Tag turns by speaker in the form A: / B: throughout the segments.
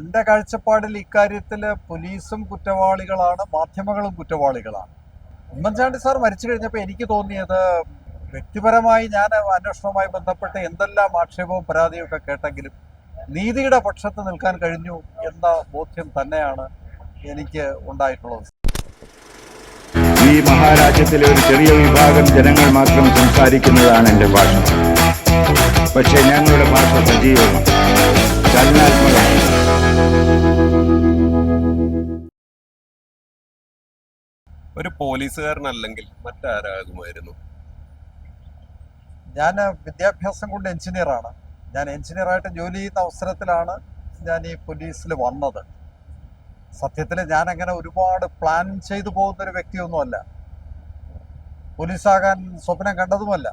A: എന്റെ കാഴ്ചപ്പാടിൽ ഇക്കാര്യത്തിൽ പോലീസും കുറ്റവാളികളാണ് മാധ്യമങ്ങളും കുറ്റവാളികളാണ്. ഉമ്മൻചാണ്ടി സാർ മരിച്ചു കഴിഞ്ഞപ്പോൾ എനിക്ക് തോന്നിയത് വ്യക്തിപരമായി ഞാൻ അന്വേഷണവുമായി ബന്ധപ്പെട്ട് എന്തെല്ലാം ആക്ഷേപവും പരാതിയും ഒക്കെ കേട്ടെങ്കിലും നീതിയുടെ പക്ഷത്ത് നിൽക്കാൻ കഴിഞ്ഞു എന്ന ബോധ്യം തന്നെയാണ് എനിക്ക് ഉണ്ടായിട്ടുള്ളത്.
B: ഈ മഹാരാജ്യത്തിലെ ഒരു ചെറിയ വിഭാഗം ജനങ്ങൾ മാത്രം സംസാരിക്കുന്നതാണ് എന്റെ ഭാഷ. പക്ഷേ ഞങ്ങളുടെ ഭാഷ സജീവമാണ് ചലനാത്മകമാണ്.
C: ഒരു പോലീസുകാരനല്ലെങ്കിൽ മറ്റാരാകുമായിരുന്നു?
A: ഞാൻ വിദ്യാഭ്യാസം കൊണ്ട് എഞ്ചിനീയറാണ് ഞാൻ എഞ്ചിനീയറായിട്ട് ജോലി ചെയ്യുന്ന അവസരത്തിലാണ് ഞാൻ ഈ പോലീസിൽ വന്നത്. സത്യത്തിൽ ഞാൻ അങ്ങനെ ഒരുപാട് പ്ലാൻ ചെയ്തു പോകുന്ന ഒരു വ്യക്തിയൊന്നുമല്ല. പോലീസാകാൻ സ്വപ്നം കണ്ടതുമല്ല.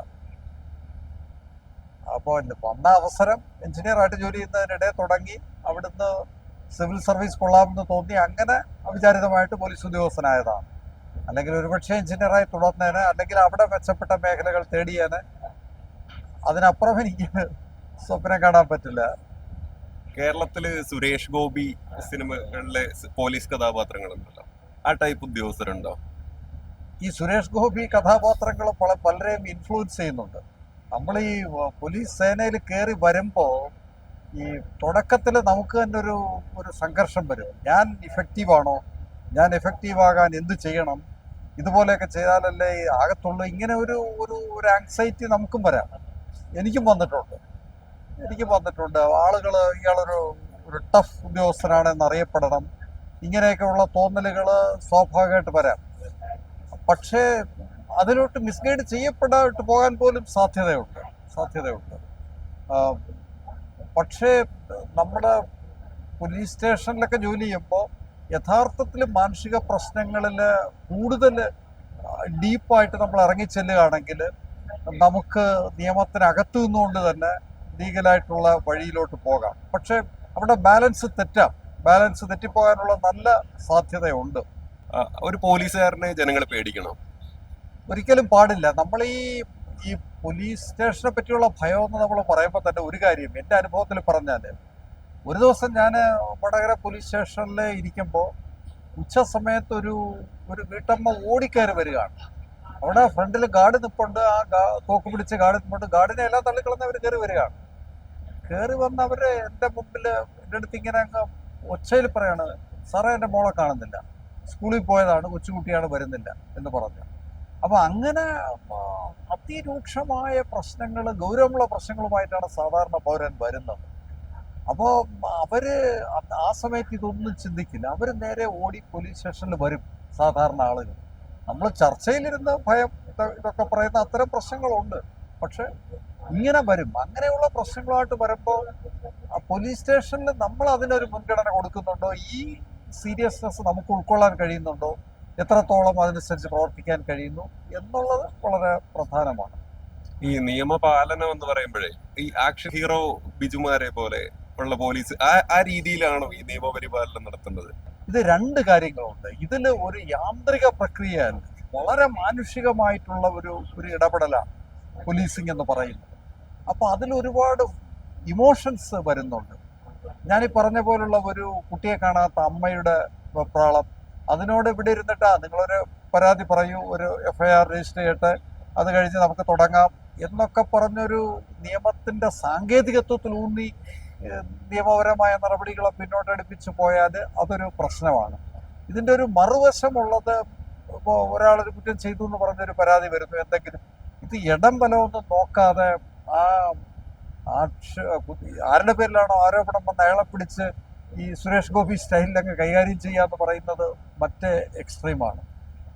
A: അപ്പോൾ വന്ന അവസരം എഞ്ചിനീയറായിട്ട് ജോലി ചെയ്യുന്നതിനിടെ തുടങ്ങി അവിടുന്ന് സിവിൽ സർവീസ് കൊള്ളാമെന്ന് തോന്നി. അങ്ങനെ അവിചാരിതമായിട്ട് പോലീസ് ഉദ്യോഗസ്ഥനായതാണ്. അല്ലെങ്കിൽ ഒരുപക്ഷെ എഞ്ചിനീയറായി തുടർന്നേന് അല്ലെങ്കിൽ അവിടെ മെച്ചപ്പെട്ട മേഖലകൾ തേടിയേന്. അതിനപ്പുറം എനിക്ക് സ്വപ്നം കാണാൻ പറ്റില്ല.
C: കേരളത്തിൽ സുരേഷ് ഗോപി സിനിമകളിലെ പോലീസ് കഥാപാത്രങ്ങളുണ്ടല്ലോ. ആ ടൈപ്പ് ഉദ്യോഗസ്ഥരുണ്ടോ?
A: ഈ സുരേഷ് ഗോപി കഥാപാത്രങ്ങൾ പല പലരെയും ഇൻഫ്ലുവൻസ് ചെയ്യുന്നുണ്ട്. നമ്മൾ ഈ പോലീസ് സേനയിൽ കയറി വരുമ്പോൾ ഈ തുടക്കത്തിൽ നമുക്ക് തന്നെ ഒരു ഒരു സംഘർഷം വരും. ഞാൻ ഇഫക്റ്റീവാണോ ഞാൻ എഫക്റ്റീവ് ആകാൻ എന്ത് ചെയ്യണം? ഇതുപോലെയൊക്കെ ചെയ്താലല്ലേ ആകത്തുള്ളൂ. ഇങ്ങനെ ഒരു ഒരു ഒരു ആങ്സൈറ്റി നമുക്കും വരാം. എനിക്കും വന്നിട്ടുണ്ട്. എനിക്കും വന്നിട്ടുണ്ട്. ആളുകൾ ഇയാളൊരു ഒരു ടഫ് ഉദ്യോഗസ്ഥനാണെന്ന് അറിയപ്പെടണം ഇങ്ങനെയൊക്കെയുള്ള തോന്നലുകൾ സ്വാഭാവികമായിട്ട് വരാം. പക്ഷേ അതിലോട്ട് മിസ്ഗൈഡ് ചെയ്യപ്പെടാട്ട് പോകാൻ പോലും സാധ്യതയുണ്ട്. സാധ്യതയുണ്ട്. പക്ഷേ നമ്മുടെ പോലീസ് സ്റ്റേഷനിലൊക്കെ ജോലി ചെയ്യുമ്പോൾ യഥാർത്ഥത്തിൽ മാനസിക പ്രശ്നങ്ങളിൽ കൂടുതൽ ഡീപ്പായിട്ട് നമ്മൾ ഇറങ്ങിച്ചെല്ലുകയാണെങ്കിൽ നമുക്ക് നിയമത്തിനകത്തു നിന്നുകൊണ്ട് തന്നെ ലീഗലായിട്ടുള്ള വഴിയിലോട്ട് പോകാം. പക്ഷെ അവിടെ ബാലൻസ് തെറ്റാം. ബാലൻസ് തെറ്റിപ്പോകാനുള്ള നല്ല സാധ്യതയുണ്ട്.
C: ഒരു പോലീസുകാരനെ ജനങ്ങൾ പേടിക്കണം?
A: ഒരിക്കലും പാടില്ല. നമ്മൾ ഈ ഈ പോലീസ് സ്റ്റേഷനെ പറ്റിയുള്ള ഭയം എന്ന് നമ്മൾ പറയുമ്പോൾ തന്നെ ഒരു കാര്യം എന്റെ അനുഭവത്തിൽ പറഞ്ഞാൽ ഒരു ദിവസം ഞാൻ വടകര പോലീസ് സ്റ്റേഷനിൽ ഇരിക്കുമ്പോൾ ഉച്ച സമയത്ത് ഒരു ഒരു വീട്ടമ്മ ഓടിക്കയറി വരികയാണ്. അവിടെ ഫ്രണ്ടിൽ ഗാർഡ് നിപ്പുണ്ട്. ആ തോക്ക് പിടിച്ച് ഗാർഡ് നിപ്പുണ്ട്. ഗാർഡിനെ എല്ലാം തള്ളിക്കളന്ന് അവർ കയറി വരികയാണ്. കയറി വന്നവര് എന്റെ മുമ്പിൽ എന്റെ അടുത്ത് ഇങ്ങനെ അങ്ങ് ഒച്ചയിൽ പറയാണ് സാറേ എന്റെ മോളെ കാണുന്നില്ല. സ്കൂളിൽ പോയതാണ് കൊച്ചുകുട്ടിയാണ് വരുന്നില്ല എന്ന് പറഞ്ഞു. അപ്പോൾ അങ്ങനെ അതിരൂക്ഷമായ പ്രശ്നങ്ങൾ ഗൗരവമുള്ള പ്രശ്നങ്ങളുമായിട്ടാണ് സാധാരണ പൗരൻ വരുന്നത്. അപ്പോൾ അവർ ആ സമയത്ത് ഇതൊന്നും ചിന്തിക്കില്ല. അവർ നേരെ ഓടി പോലീസ് സ്റ്റേഷനിൽ വരും സാധാരണ ആളുകൾ. നമ്മൾ ചർച്ചയിലിരുന്ന ഭയം ഇതൊക്കെ പറയുന്ന അത്തരം പ്രശ്നങ്ങളുണ്ട്. പക്ഷെ ഇങ്ങനെ വരും. അങ്ങനെയുള്ള പ്രശ്നങ്ങളായിട്ട് വരുമ്പോൾ പോലീസ് സ്റ്റേഷനിൽ നമ്മൾ അതിനൊരു മുൻഗണന കൊടുക്കുന്നുണ്ടോ? ഈ സീരിയസ്നെസ് നമുക്ക് ഉൾക്കൊള്ളാൻ കഴിയുന്നുണ്ടോ? എത്രത്തോളം അതനുസരിച്ച് പ്രവർത്തിക്കാൻ കഴിയുന്നു? എന്നുള്ളത് വളരെ പ്രധാനമാണ്.
C: ഈ നിയമപാലനം എന്ന് പറയുമ്പോഴേ ഈ ആക്ഷൻ ഹീറോ ബിജുമാരെ പോലെ ഉള്ള പോലീസ്. ആ ആ രീതിയിലാണോ ഈ നിയമപരിപാലനം നടത്തുന്നത്?
A: ഇത് രണ്ട് കാര്യങ്ങളുണ്ട്. ഇതിൽ ഒരു യാന്ത്രിക പ്രക്രിയ വളരെ മാനുഷികമായിട്ടുള്ള ഒരു ഒരു ഇടപെടലാണ് പോലീസിംഗ് എന്ന് പറയുന്നത്. അപ്പോൾ അതിൽ ഒരുപാട് ഇമോഷൻസ് വരുന്നുണ്ട്. ഞാനീ പറഞ്ഞ പോലുള്ള ഒരു കുട്ടിയെ കാണാത്ത അമ്മയുടെ വെപ്രാളം അതിനോട് ഇവിടെ ഇരുന്നിട്ടാ നിങ്ങളൊരു പരാതി പറയൂ ഒരു എഫ് ഐ ആർ രജിസ്റ്റർ ചെയ്യട്ടെ അത് കഴിഞ്ഞ് നമുക്ക് തുടങ്ങാം എന്നൊക്കെ പറഞ്ഞൊരു നിയമത്തിന്റെ സാങ്കേതികത്വത്തിൽ ഊന്നി നിയമപരമായ നടപടികളെ പിന്നോട്ടടുപ്പിച്ച് പോയാൽ അതൊരു പ്രശ്നമാണ്. ഇതിന്റെ ഒരു മറുവശമുള്ളത് ഇപ്പോൾ ഒരാളൊരു കുറ്റം ചെയ്തു എന്ന് പറഞ്ഞൊരു പരാതി വരുന്നു. എന്തെങ്കിലും ഇത് ഇടം ബലമൊന്നും നോക്കാതെ ആ ആക്ഷ ആരുടെ പേരിലാണോ ആരോപണം വന്ന് അയാളെ പിടിച്ച് ഈ സുരേഷ് ഗോപി സ്റ്റൈലിലങ്ങ് കൈകാര്യം ചെയ്യാന്ന് പറയുന്നത് മറ്റേ എക്സ്ട്രീമാണ്.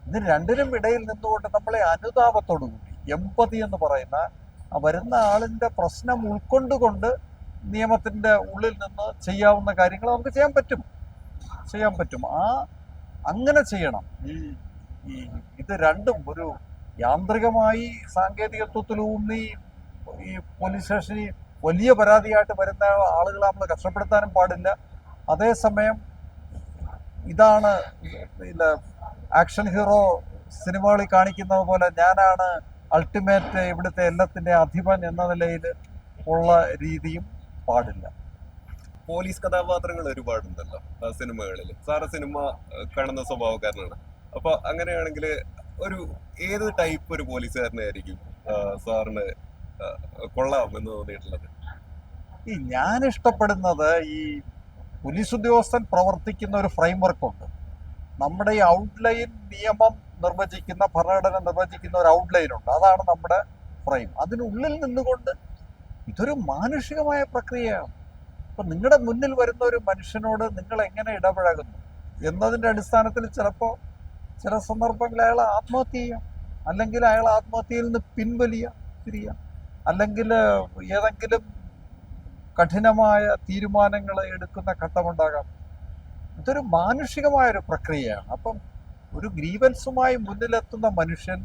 A: ഇത് രണ്ടിനും ഇടയിൽ നിന്നുകൊണ്ട് നമ്മളെ അനുതാപത്തോടു കൂടി എമ്പതി എന്ന് പറയുന്ന വരുന്ന ആളിന്റെ പ്രശ്നം ഉൾക്കൊണ്ടുകൊണ്ട് നിയമത്തിന്റെ ഉള്ളിൽ നിന്ന് ചെയ്യാവുന്ന കാര്യങ്ങൾ നമുക്ക് ചെയ്യാൻ പറ്റും. ചെയ്യാൻ പറ്റും. ആ അങ്ങനെ ചെയ്യണം. ഇത് രണ്ടും ഒരു യാന്ത്രികമായി സാങ്കേതികത്വത്തിലൂന്നി ഈ പോലീസ് സ്റ്റേഷനിൽ വലിയ പരാതിയായിട്ട് വരുന്ന ആളുകളെ നമ്മൾ കഷ്ടപ്പെടുത്താനും പാടില്ല. അതേസമയം ഇതാണ് ആക്ഷൻ ഹീറോ സിനിമകളിൽ കാണിക്കുന്നത് പോലെ ഞാനാണ് അൾട്ടിമേറ്റ് ഇവിടുത്തെ എല്ലാത്തിന്റെ അധിപൻ എന്ന നിലയിൽ ഉള്ള രീതിയും പാടില്ല.
C: പോലീസ് കഥാപാത്രങ്ങൾ ഒരുപാടുണ്ടല്ലോ സിനിമകളിൽ സാറ് സിനിമ കാണുന്ന സ്വഭാവക്കാരനാണ്. അപ്പൊ അങ്ങനെയാണെങ്കിൽ ഒരു ഏത് ടൈപ്പ് ഒരു പോലീസുകാരനായിരിക്കും ആയിരിക്കും സാറിന് കൊള്ളാം എന്ന് തോന്നിയിട്ടുള്ളത്?
A: ഈ ഞാൻ ഇഷ്ടപ്പെടുന്നത് ഈ പോലീസ് ഉദ്യോഗസ്ഥൻ പ്രവർത്തിക്കുന്ന ഒരു ഫ്രെയിംവർക്ക് ഉണ്ട്. നമ്മുടെ ഈ ഔട്ട്ലൈൻ നിയമം നിർവചിക്കുന്ന ഭരണഘടന നിർവചിക്കുന്ന ഒരു ഔട്ട്ലൈൻ ഉണ്ട്. അതാണ് നമ്മുടെ ഫ്രെയിം അതിനുള്ളിൽ നിന്നുകൊണ്ട് ഇതൊരു മാനുഷികമായ പ്രക്രിയയാണ്. അപ്പൊ നിങ്ങളുടെ മുന്നിൽ വരുന്ന ഒരു മനുഷ്യനോട് നിങ്ങൾ എങ്ങനെ ഇടപഴകുന്നു? എന്നതിന്റെ അടിസ്ഥാനത്തിൽ ചിലപ്പോൾ ചില സന്ദർഭങ്ങളിൽ അയാൾ ആത്മഹത്യ ചെയ്യാം. അല്ലെങ്കിൽ അയാൾ ആത്മഹത്യയിൽ നിന്ന് പിൻവലിയ തിരിയാം. അല്ലെങ്കിൽ ഏതെങ്കിലും കഠിനമായ തീരുമാനങ്ങൾ എടുക്കുന്ന ഘട്ടമുണ്ടാകാം. ഇതൊരു മാനുഷികമായ ഒരു പ്രക്രിയയാണ്. അപ്പം ഒരു ഗ്രീവൻസുമായി മുന്നിലെത്തുന്ന മനുഷ്യൻ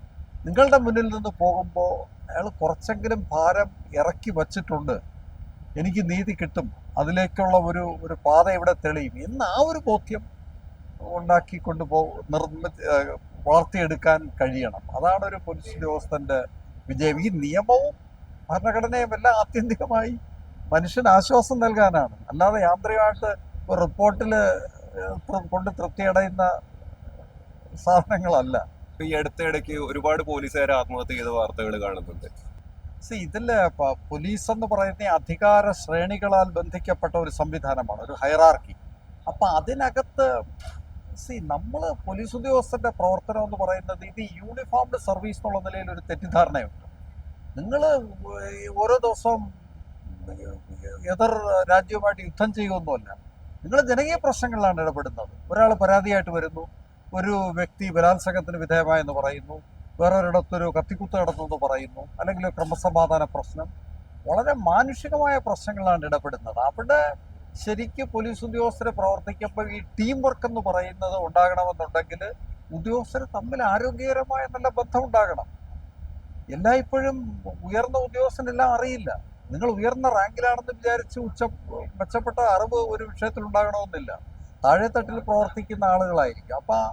A: നിങ്ങളുടെ മുന്നിൽ നിന്ന് പോകുമ്പോൾ അയാൾ കുറച്ചെങ്കിലും ഭാരം ഇറക്കി വച്ചിട്ടുണ്ട്. എനിക്ക് നീതി കിട്ടും. അതിലേക്കുള്ള ഒരു ഒരു പാത ഇവിടെ തെളിയും. എന്ന് ആ ഒരു ബോധ്യം ഉണ്ടാക്കി കൊണ്ടുപോ നിർമ്മി വളർത്തിയെടുക്കാൻ കഴിയണം. അതാണ് ഒരു പോലീസ് ഉദ്യോഗസ്ഥന്റെ വിജയം. ഈ നിയമവും ഭരണഘടനയും എല്ലാം ആത്യന്തികമായി മനുഷ്യന് ആശ്വാസം നൽകാനാണ്. അല്ലാതെ യാന്ത്രികമായിട്ട് റിപ്പോർട്ടിൽ കൊണ്ട് തൃപ്തിയടയുന്ന സാധനങ്ങളല്ല.
C: ഇപ്പൊ ഈ അടുത്തിടയ്ക്ക് ഒരുപാട് പോലീസുകാർ ആത്മഹത്യ ചെയ്ത വാർത്തകൾ കാണുന്നുണ്ട്.
A: സി ഇതിൽ പ- പോലീസ് എന്ന് പറയുന്ന അധികാര ശ്രേണികളാൽ ബന്ധിക്കപ്പെട്ട ഒരു സംവിധാനമാണ് ഒരു ഹൈറാർക്കി. അപ്പൊ അതിനകത്ത് സി നമ്മൾ പോലീസ് ഉദ്യോഗസ്ഥന്റെ പ്രവർത്തനം എന്ന് പറയുന്നത് ഇത് യൂണിഫോംഡ് സർവീസ് എന്നുള്ള നിലയിൽ ഒരു തെറ്റിദ്ധാരണയുണ്ട്. നിങ്ങൾ ഓരോ ദിവസവും എതിർ രാജ്യവുമായിട്ട് യുദ്ധം ചെയ്യുകയൊന്നുമല്ല നിങ്ങൾ ജനകീയ പ്രശ്നങ്ങളിലാണ് ഇടപെടുന്നത്. ഒരാൾ പരാതിയായിട്ട് വരുന്നു ഒരു വ്യക്തി ബലാത്സംഗത്തിന് വിധേയമായെന്ന് പറയുന്നു. വേറൊരിടത്തൊരു കത്തിക്കുത്ത് നടത്തുമെന്ന് പറയുന്നു. അല്ലെങ്കിൽ ക്രമസമാധാന പ്രശ്നം. വളരെ മാനുഷികമായ പ്രശ്നങ്ങളാണ് ഇടപെടുന്നത്. അവിടെ ശരിക്കും പോലീസ് ഉദ്യോഗസ്ഥരെ പ്രവർത്തിക്കുമ്പോൾ ഈ ടീം വർക്ക് എന്ന് പറയുന്നത് ഉണ്ടാകണമെന്നുണ്ടെങ്കിൽ ഉദ്യോഗസ്ഥർ തമ്മിൽ ആരോഗ്യകരമായ നല്ല ബന്ധം ഉണ്ടാകണം. എല്ലായ്പ്പോഴും ഉയർന്ന ഉദ്യോഗസ്ഥനെല്ലാം അറിയില്ല. നിങ്ങൾ ഉയർന്ന റാങ്കിലാണെന്ന് വിചാരിച്ച് ഉച്ച മെച്ചപ്പെട്ട അറിവ് ഒരു വിഷയത്തിൽ ഉണ്ടാകണമെന്നില്ല. താഴെത്തട്ടിൽ പ്രവർത്തിക്കുന്ന ആളുകളായിരിക്കും. അപ്പൊ ആ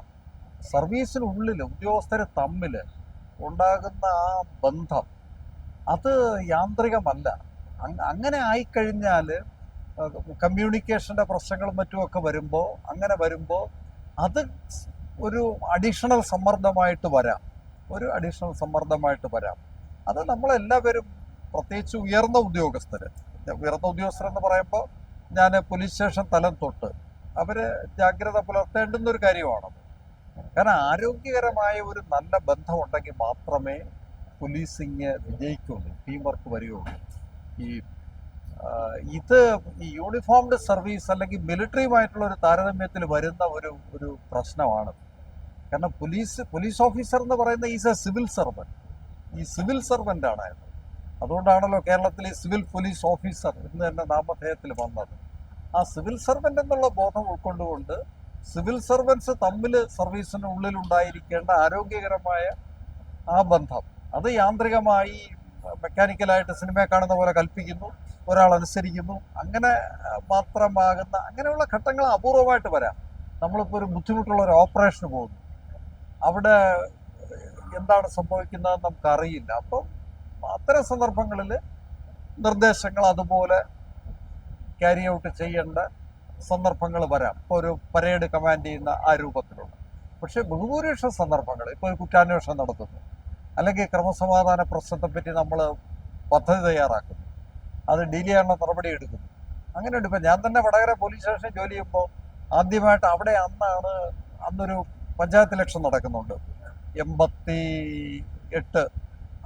A: സർവീസിനുള്ളിൽ ഉദ്യോഗസ്ഥരെ തമ്മിൽ ഉണ്ടാകുന്ന ആ ബന്ധം അത് യാന്ത്രികമല്ല. അങ് അങ്ങനെ ആയിക്കഴിഞ്ഞാൽ കമ്മ്യൂണിക്കേഷന്റെ പ്രശ്നങ്ങളും മറ്റുമൊക്കെ വരുമ്പോൾ അങ്ങനെ വരുമ്പോൾ അത് ഒരു അഡീഷണൽ സമ്മർദ്ദമായിട്ട് വരാം. ഒരു അഡീഷണൽ സമ്മർദ്ദമായിട്ട് വരാം. അത് നമ്മളെല്ലാവരും പ്രത്യേകിച്ച് ഉയർന്ന ഉദ്യോഗസ്ഥർ ഉയർന്ന ഉദ്യോഗസ്ഥരെന്ന് പറയുമ്പോൾ ഞാൻ പോലീസ് സ്റ്റേഷൻ തലം തൊട്ട് അവർ ജാഗ്രത പുലർത്തേണ്ടുന്ന ഒരു കാര്യമാണ് കാരണം ആരോഗ്യകരമായ ഒരു നല്ല ബന്ധം ഉണ്ടെങ്കിൽ മാത്രമേ പോലീസിങ് വിജയിക്കുള്ളൂ ടീം വർക്ക് വരികയുള്ളൂ. ഈ ഇത് ഈ യൂണിഫോംഡ് സർവീസ് അല്ലെങ്കിൽ മിലിറ്ററിയുമായിട്ടുള്ള ഒരു താരതമ്യത്തിൽ വരുന്ന ഒരു ഒരു പ്രശ്നമാണ്. കാരണം പോലീസ് പോലീസ് ഓഫീസർ എന്ന് പറയുന്ന ഈസ് എ സിവിൽ സർവന്റ് ഈ സിവിൽ സർവന്റ് ആണ് അയാൾ. അതുകൊണ്ടാണല്ലോ കേരളത്തിൽ സിവിൽ പോലീസ് ഓഫീസർ എന്ന് തന്നെ നാമധേയത്തിൽ വന്നത്. ആ സിവിൽ സർവന്റ് എന്നുള്ള ബോധം ഉൾക്കൊണ്ടുകൊണ്ട് സിവിൽ സർവൻസ് തമ്മിൽ സർവീസിന് ഉള്ളിൽ ഉണ്ടായിരിക്കേണ്ട ആരോഗ്യകരമായ ആ ബന്ധം. അത് യാന്ത്രികമായി മെക്കാനിക്കലായിട്ട് സിനിമയെ കാണുന്ന പോലെ കൽപ്പിക്കുന്നു ഒരാൾ അനുസരിക്കുന്നു. അങ്ങനെ മാത്രമാകുന്ന അങ്ങനെയുള്ള ഘട്ടങ്ങൾ അപൂർവമായിട്ട് വരാം. നമ്മളിപ്പോൾ ഒരു ബുദ്ധിമുട്ടുള്ള ഒരു ഓപ്പറേഷന് പോകുന്നു. അവിടെ എന്താണ് സംഭവിക്കുന്നതെന്ന് നമുക്കറിയില്ല. അപ്പം അത്തരം സന്ദർഭങ്ങളിൽ നിർദ്ദേശങ്ങൾ അതുപോലെ ക്യാരി ഔട്ട് ചെയ്യേണ്ട സന്ദർഭങ്ങൾ വരാം. ഇപ്പോൾ ഒരു പരേഡ് കമാൻഡ് ചെയ്യുന്ന ആ രൂപത്തിലുള്ള. പക്ഷേ ബഹുഭൂരിപക്ഷ സന്ദർഭങ്ങൾ ഇപ്പോൾ ഒരു കുറ്റാന്വേഷണം നടത്തുന്നു. അല്ലെങ്കിൽ ക്രമസമാധാന പ്രശ്നത്തെപ്പറ്റി നമ്മൾ പദ്ധതി തയ്യാറാക്കുന്നു. അത് ഡീൽ ചെയ്യാനുള്ള നടപടി എടുക്കുന്നു. അങ്ങനെയുണ്ട്. ഇപ്പം ഞാൻ തന്നെ വടകര പോലീസ് സ്റ്റേഷൻ ജോലി ചെയ്യുമ്പോൾ ആദ്യമായിട്ട് അവിടെ അന്നാണ് അന്നൊരു പഞ്ചായത്ത് ഇലക്ഷൻ നടക്കുന്നുണ്ട്. എൺപത്തി എട്ട്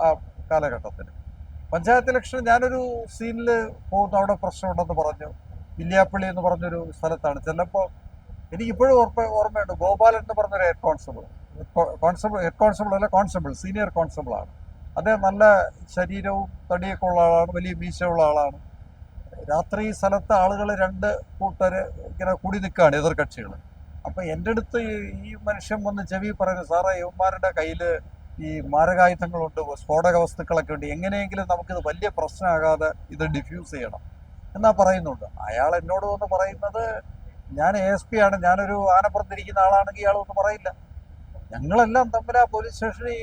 A: ആ കാലഘട്ടത്തിൽ പഞ്ചായത്ത് ഇലക്ഷൻ ഞാനൊരു സീനിൽ പോകുന്നു അവിടെ പ്രശ്നമുണ്ടെന്ന് പറഞ്ഞു. വില്യാപ്പള്ളി എന്ന് പറഞ്ഞൊരു സ്ഥലത്താണ്. ചെല്ലപ്പോൾ എനിക്കിപ്പോഴും ഓർമ്മ ഓർമ്മയുണ്ട്. ഗോപാലൻ എന്ന് പറഞ്ഞൊരു head constable. Constable head constable അല്ല കോൺസ്റ്റബിൾ സീനിയർ കോൺസ്റ്റബിൾ ആണ്. അദ്ദേഹം നല്ല ശരീരവും തടിയൊക്കെ ഉള്ള ആളാണ് വലിയ മീശയുള്ള ആളാണ്. രാത്രി സ്ഥലത്ത് ആളുകൾ രണ്ട് കൂട്ടർ ഇങ്ങനെ കൂടി നിൽക്കുകയാണ് എതിർകക്ഷികൾ അപ്പോൾ എന്റെ അടുത്ത് ഈ- ഈ മനുഷ്യൻ വന്ന് ചെവി പറയുന്നു സാറേ യുവന്മാരുടെ കയ്യിൽ ഈ മാരകായുധങ്ങളുണ്ട് സ്ഫോടക വസ്തുക്കളൊക്കെ ഉണ്ട്. എങ്ങനെയെങ്കിലും നമുക്കിത് വലിയ പ്രശ്നമാകാതെ ഇത് ഡിഫ്യൂസ് ചെയ്യണം. എന്നാ പറയുന്നുണ്ട്. അയാൾ എന്നോട് വന്ന് പറയുന്നത് ഞാൻ എ എസ് പി ആണ്. ഞാനൊരു ആനപ്പുറത്തിരിക്കുന്ന ആളാണെങ്കിൽ ഇയാൾ ഒന്നും പറയില്ല. ഞങ്ങളെല്ലാം തമ്മിൽ ആ പോലീസ് സ്റ്റേഷനിൽ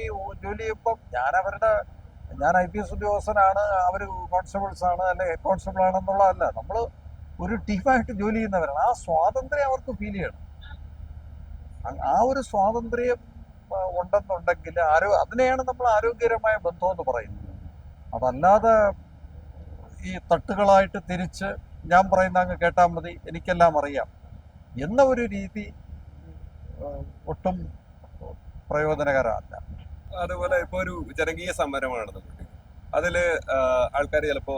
A: ജോലി ചെയ്യുമ്പം ഞാൻ അവരുടെ ഞാൻ ഐ പി എസ് ഉദ്യോഗസ്ഥനാണ് അവർ കോൺസ്റ്റബിൾസ് ആണ് അല്ലെ ഹെഡ് കോൺസ്റ്റബിൾ ആണെന്നുള്ളതല്ല. നമ്മൾ ഒരു ടീമായിട്ട് ജോലി ചെയ്യുന്നവരാണ്. ആ സ്വാതന്ത്ര്യം അവർക്ക് ഫീൽ ചെയ്യണം. ആ ഒരു സ്വാതന്ത്ര്യം ഉണ്ടെന്നുണ്ടെങ്കിൽ ആരോ അതിനെയാണ് നമ്മൾ ആരോഗ്യകരമായ ബന്ധം എന്ന് പറയുന്നത്. അതല്ലാതെ ഈ തട്ടുകളായിട്ട് തിരിച്ച് ഞാൻ പറയുന്ന അങ്ങ് കേട്ടാൽ മതി എനിക്കെല്ലാം അറിയാം എന്ന ഒരു രീതി ഒട്ടും പ്രയോജനകരമല്ല.
C: അതുപോലെ ഇപ്പൊ ഒരു ജനകീയ സമരമാണ് അതിൽ ആൾക്കാർ ചിലപ്പോ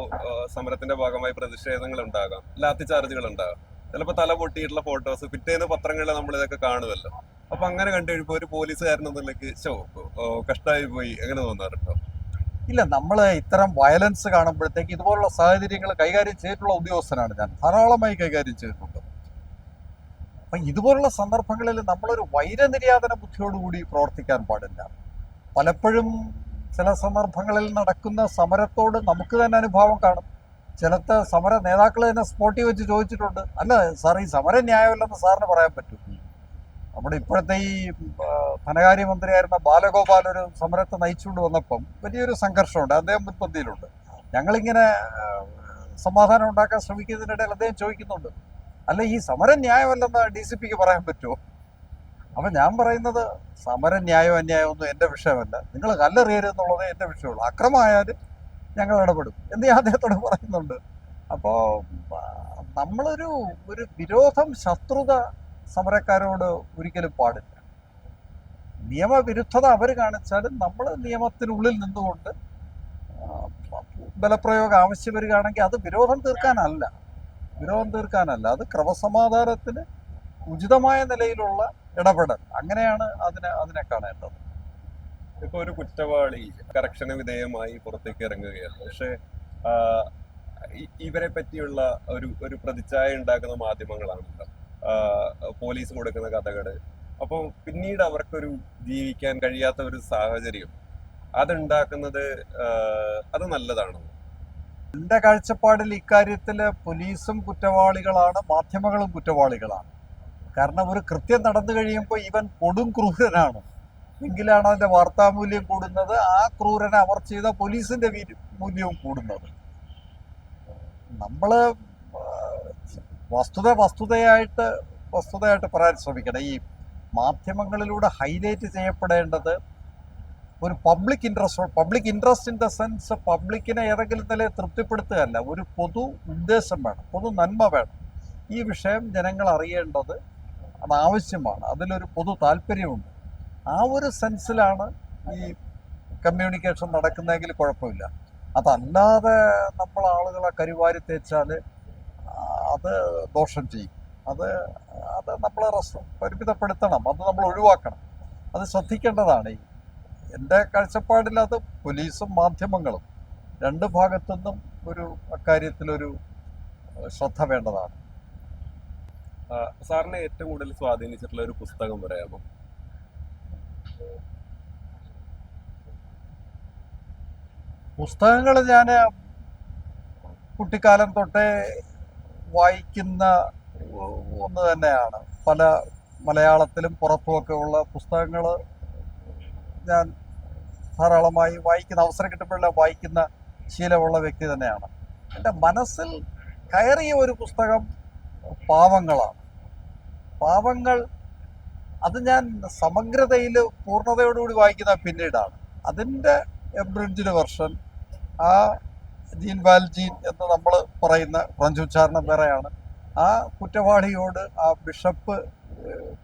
C: സമരത്തിന്റെ ഭാഗമായി പ്രതിഷേധങ്ങൾ ഉണ്ടാകാം ലാത്തി ചാർജുകൾ ഉണ്ടാകാം. ചിലപ്പോ തല പൊട്ടിയിട്ടുള്ള ഫോട്ടോസ് പിറ്റേന്ന് പത്രങ്ങളിൽ നമ്മൾ ഇതൊക്കെ കാണുമല്ലോ. അപ്പൊ അങ്ങനെ കണ്ടു കഴിഞ്ഞപ്പോ ഒരു പോലീസുകാരൻ എന്നുള്ളക്ക് കഷ്ടമായി പോയി. അങ്ങനെ തോന്നാറുണ്ടോ?
A: ഇല്ല നമ്മൾ ഇത്തരം വയലൻസ് കാണുമ്പോഴത്തേക്ക് ഇതുപോലുള്ള സാഹചര്യങ്ങൾ കൈകാര്യം ചെയ്തിട്ടുള്ള ഉദ്യോഗസ്ഥനാണ് ഞാൻ. ധാരാളമായി കൈകാര്യം ചെയ്തിട്ടുണ്ട്. അപ്പൊ ഇതുപോലുള്ള സന്ദർഭങ്ങളിൽ നമ്മളൊരു വൈരനിര്യാതന ബുദ്ധിയോടുകൂടി പ്രവർത്തിക്കാൻ പാടില്ല. പലപ്പോഴും ചില സന്ദർഭങ്ങളിൽ നടക്കുന്ന സമരത്തോട് നമുക്ക് തന്നെ അനുഭാവം കാണും. ചിലത്തെ സമര നേതാക്കൾ തന്നെ സ്പോട്ടിൽ വെച്ച് ചോദിച്ചിട്ടുണ്ട്. അല്ല സാർ ഈ സമരം ന്യായമല്ലെന്ന് സാറിന് പറയാൻ പറ്റും. നമ്മുടെ ഇപ്പോഴത്തെ ഈ ധനകാര്യമന്ത്രിയായിരുന്ന ബാലഗോപാൽ ഒരു സമരത്തെ നയിച്ചുകൊണ്ട് വന്നപ്പം വലിയൊരു സംഘർഷമുണ്ട്. അദ്ദേഹം മുൻപന്തിയിലുണ്ട്. ഞങ്ങളിങ്ങനെ സമാധാനം ഉണ്ടാക്കാൻ ശ്രമിക്കുന്നതിനിടയിൽ അദ്ദേഹം ചോദിക്കുന്നുണ്ട്. അല്ല ഈ സമരം ന്യായമല്ലെന്ന് ഡി സി പിക്ക് പറയാൻ പറ്റുമോ? അപ്പൊ ഞാൻ പറയുന്നത് സമരം ന്യായം അന്യായം ഒന്നും എന്റെ വിഷയമല്ല. നിങ്ങൾ കല്ലെറിയരുതെന്നുള്ളതേ എന്റെ വിഷയമുള്ളൂ. അക്രമമായാലും ഞങ്ങൾ ഇടപെടും എന്ന് ഞാൻ അദ്ദേഹത്തോട് പറയുന്നുണ്ട്. അപ്പോൾ നമ്മളൊരു ഒരു വിരോധം ശത്രുത സമരക്കാരോട് ഒരിക്കലും പാടില്ല. നിയമവിരുദ്ധത അവർ കാണിച്ചാലും നമ്മൾ നിയമത്തിനുള്ളിൽ നിന്നുകൊണ്ട് ബലപ്രയോഗം ആവശ്യം വരികയാണെങ്കിൽ അത് വിരോധം തീർക്കാനല്ല. വിരോധം തീർക്കാനല്ല. അത് ക്രമസമാധാനത്തിന് ഉചിതമായ നിലയിലുള്ള ഇടപെടൽ. അങ്ങനെയാണ് അതിനെ അതിനെ കാണേണ്ടത്.
C: ഇപ്പൊ ഒരു കുറ്റവാളി കറക്ഷന് വിധേയമായി പുറത്തേക്ക് ഇറങ്ങുകയാണ്. പക്ഷെ ഇവരെ പറ്റിയുള്ള ഒരു ഒരു പ്രതിച്ഛായ ഉണ്ടാക്കുന്ന മാധ്യമങ്ങളാണല്ലോ. പോലീസ് കൊടുക്കുന്ന കഥകൾ അപ്പോൾ പിന്നീട് അവർക്കൊരു ജീവിക്കാൻ കഴിയാത്ത ഒരു സാഹചര്യം. അതുണ്ടാക്കുന്നത് അത് നല്ലതാണോ?
A: എന്റെ കാഴ്ചപ്പാടിൽ ഇക്കാര്യത്തിൽ പോലീസും കുറ്റവാളികളാണ് മാധ്യമങ്ങളും കുറ്റവാളികളാണ്. കാരണം ഒരു കൃത്യം നടന്നു കഴിയുമ്പോൾ ഇവൻ കൊടും ക്രൂരനാണ്. എങ്കിലാണ് അതിന്റെ വാർത്താമൂല്യം കൂടുന്നത്. ആ ക്രൂരനെ അവർ ചെയ്ത പോലീസിന്റെ മൂല്യവും കൂടുന്നത്. നമ്മൾ വസ്തുത വസ്തുതയായിട്ട് വസ്തുതയായിട്ട് പറയാൻ ശ്രമിക്കണം. ഈ മാധ്യമങ്ങളിലൂടെ ഹൈലൈറ്റ് ചെയ്യപ്പെടേണ്ടത് ഒരു public interest public interest in the sense പബ്ലിക്കിനെ ഏതെങ്കിലും നിലയിൽ തൃപ്തിപ്പെടുത്തുകയല്ല. ഒരു പൊതു ഉദ്ദേശം വേണം പൊതു നന്മ വേണം. ഈ വിഷയം ജനങ്ങൾ അറിയേണ്ടത് അത് ആവശ്യമാണ്. അതിലൊരു പൊതു താല്പര്യമുണ്ട്. ആ ഒരു സെൻസിലാണ് ഈ കമ്മ്യൂണിക്കേഷൻ നടക്കുന്നതെങ്കിൽ കുഴപ്പമില്ല. അതല്ലാതെ നമ്മൾ ആളുകളെ കരുവാരി തേച്ചാൽ അത് ദോഷം ചെയ്യും. അത് അത് നമ്മളെ റസ് പരിമിതപ്പെടുത്തണം. അത് നമ്മൾ ഒഴിവാക്കണം. അത് ശ്രദ്ധിക്കേണ്ടതാണ്. ഈ എന്റെ കാഴ്ചപ്പാടിൽ അത് പോലീസും മാധ്യമങ്ങളും രണ്ട് ഭാഗത്തുനിന്നും ഒരു അക്കാര്യത്തിലൊരു ശ്രദ്ധ വേണ്ടതാണ്.
C: സാറിനെ ഏറ്റവും കൂടുതൽ സ്വാധീനിച്ചിട്ടുള്ള ഒരു പുസ്തകം പറയാമോ?
A: പുസ്തകങ്ങൾ ഞാൻ കുട്ടിക്കാലം തൊട്ടേ വായിക്കുന്ന ഒന്ന് തന്നെയാണ്. പല മലയാളത്തിലും പുറത്തുമൊക്കെ ഉള്ള പുസ്തകങ്ങൾ ഞാൻ ധാരാളമായി വായിക്കുന്ന അവസരം കിട്ടുമ്പോഴെല്ലാം വായിക്കുന്ന ശീലമുള്ള വ്യക്തി തന്നെയാണ്. എന്റെ മനസ്സിൽ കയറിയ ഒരു പുസ്തകം പാവങ്ങളാണ്. പാവങ്ങൾ അത് ഞാൻ സമഗ്രതയിൽ പൂർണതയോടുകൂടി വായിക്കുന്ന പിന്നീടാണ്. അതിന്റെ എബ്രിഡ്ജിഡ് വെർഷൻ ആ ജീൻ വാൽജീൻ എന്ന് നമ്മൾ പറയുന്ന ഫ്രഞ്ച് ഉച്ചാരണം വേറെയാണ്. ആ കുറ്റവാളിയോട് ആ ബിഷപ്പ്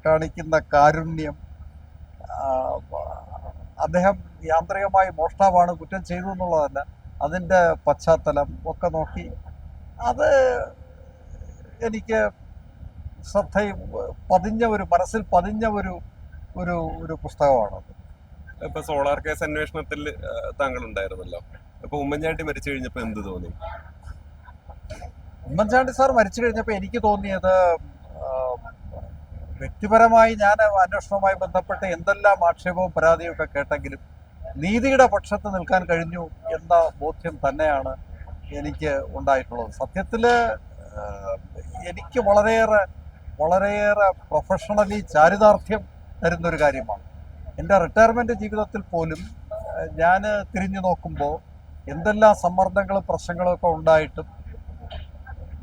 A: കാണിക്കുന്ന കാരുണ്യം അദ്ദേഹം യാന്ത്രികമായി മോഷ്ടാവാണ് കുറ്റം ചെയ്തു എന്നുള്ളതല്ല അതിന്റെ പശ്ചാത്തലം ഒക്കെ നോക്കി അത് എനിക്ക് ശ്രദ്ധയും പതിഞ്ഞ ഒരു മനസ്സിൽ പതിഞ്ഞ ഒരു ഒരു ഒരു പുസ്തകമാണത്.
C: ഇപ്പൊ സോളാർ കേസ് അന്വേഷണത്തിൽ താങ്കൾ ഉണ്ടായിരുന്നല്ലോ അപ്പൊ ഉമ്മൻചാണ്ടി മരിച്ചു കഴിഞ്ഞപ്പോ എന്ത് തോന്നി?
A: ഉമ്മൻചാണ്ടി സാർ മരിച്ചു കഴിഞ്ഞപ്പോൾ എനിക്ക് തോന്നിയത് വ്യക്തിപരമായി ഞാൻ അന്വേഷണവുമായി ബന്ധപ്പെട്ട് എന്തെല്ലാം ആക്ഷേപവും പരാതിയും ഒക്കെ കേട്ടെങ്കിലും നീതിയുടെ പക്ഷത്ത് നിൽക്കാൻ കഴിഞ്ഞു എന്ന ബോധ്യം തന്നെയാണ് എനിക്ക് ഉണ്ടായിട്ടുള്ളത്. സത്യത്തിൽ എനിക്ക് വളരെയേറെ വളരെയേറെ പ്രൊഫഷണലി ചാരിതാർത്ഥ്യം തരുന്നൊരു കാര്യമാണ്. എന്റെ റിട്ടയർമെന്റ് ജീവിതത്തിൽ പോലും ഞാൻ തിരിഞ്ഞു നോക്കുമ്പോൾ എന്തെല്ലാം സമ്മർദ്ദങ്ങളും പ്രശ്നങ്ങളും ഒക്കെ ഉണ്ടായിട്ടും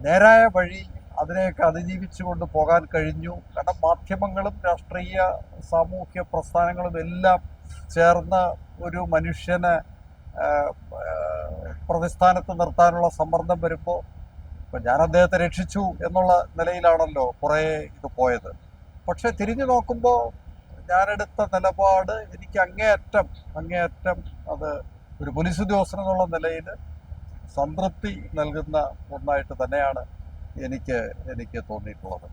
A: നേരായ വഴി അതിനെയൊക്കെ അതിജീവിച്ചുകൊണ്ട് പോകാൻ കഴിഞ്ഞു. കാരണം മാധ്യമങ്ങളും രാഷ്ട്രീയ സാമൂഹ്യ പ്രസ്ഥാനങ്ങളും എല്ലാം ചേർന്ന് ഒരു മനുഷ്യനെ പ്രതിസ്ഥാനത്ത് നിർത്താനുള്ള സമ്മർദ്ദം വരുമ്പോൾ ഇപ്പം ഞാൻ അദ്ദേഹത്തെ രക്ഷിച്ചു എന്നുള്ള നിലയിലാണല്ലോ കുറേ ഇത് പോയത്. പക്ഷെ തിരിഞ്ഞു നോക്കുമ്പോൾ ഞാനെടുത്ത നിലപാട് എനിക്ക് അങ്ങേയറ്റം അങ്ങേയറ്റം അത് ഒരു പോലീസ് ഉദ്യോഗസ്ഥൻ എന്നുള്ള നിലയിൽ സംതൃപ്തി നൽകുന്ന ഒന്നായിട്ട് തന്നെയാണ് എനിക്ക് എനിക്ക് തോന്നിയിട്ടുള്ളത്.